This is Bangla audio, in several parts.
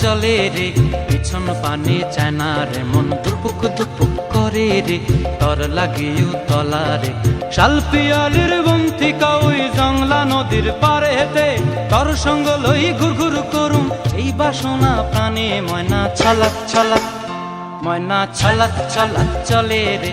চলে রে, পিছন পানে চায় না রে, মন দুপুক দুপুক করে রে, তর লাগিও তলা রে। শাল পিয়ালির বন্থিকা ওই জংলা নদীর পারে হেতে তর সঙ্গ লই ঘুর ঘুর করুম, এই বাসনা প্রাণে ময়না ছলাক ছলাক, ময়না ছলাক ছলাক চলে রে।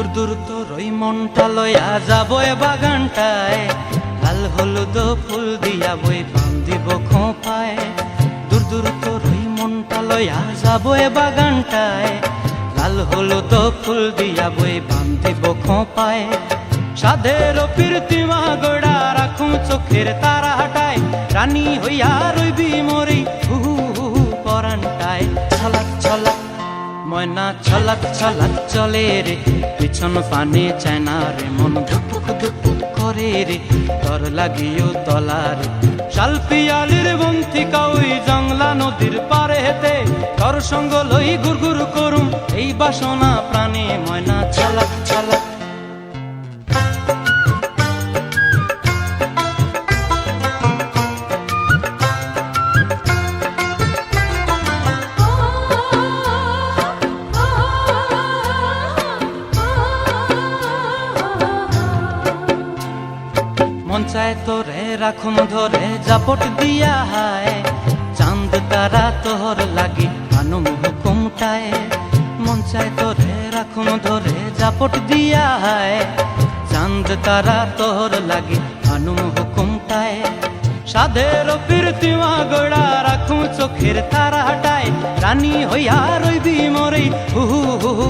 দূর দূর তোর ওই মনটা লয়া যাব এ বাগানটায়। লাল হলুদ ফুল দিয়া বই পান দিব খোঁপায়। দূর দূর তোর ওই মনটা লয়া যাব এ বাগানটায়। লাল হলুদ ফুল দিয়া বই পান দিব খোঁপায়। সাধের প্রীতিমা গোড়া রাখুন চোখের তারা হাটায়। রানী হইয়া রইবি মরি, হু হু হু হু পরানটায় ছলাক ছলাক, ময়না, ছলাক ছলাক চলে রে। পিছন পানে চায় না রে মন ধুপুক ধুপুক করে রে। তর লাগিও তলা শালপিয়ালির শাল পিয়ালির বন্থিকা ওই জংলা নদীর পারে হেতে তর সঙ্গ লই ঘুর করুম, এই বাসনা প্রাণে ময়না। চালাক ছলাক চায় তোরে রাখুন ধরে, জাপট দিয়া হায়। চাঁদ তারা তোর লাগি, আনুম হুকুমটায়। মন চায় তোরে রাখুন ধরে, জাপট দিয়া হায়। চাঁদ তারা তোর লাগি, আনুম হুকুমটায়। সাধের প্রীতিমা গোড়া রাখুন চোখের তারা হাটায় রানী হইয়া রইবি মরে হু হু হু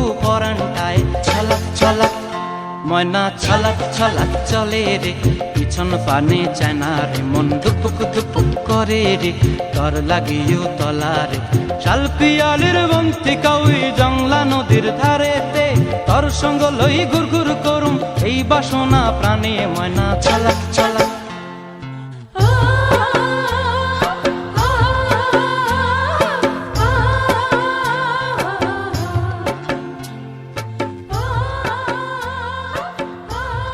ময়না ছলাক ছলাক চলে রে, পিছন পানে চায়না রে, মন দুপুক দুপুক করে রে তর লাগিও তলারে চাল পিয়ালির বন্তি কাউই জংলা নদীর ধারেতে, তর সঙ্গ লই ঘুর ঘুর করুম, এই বাসনা প্রাণে ময়না ছলাক ছলাক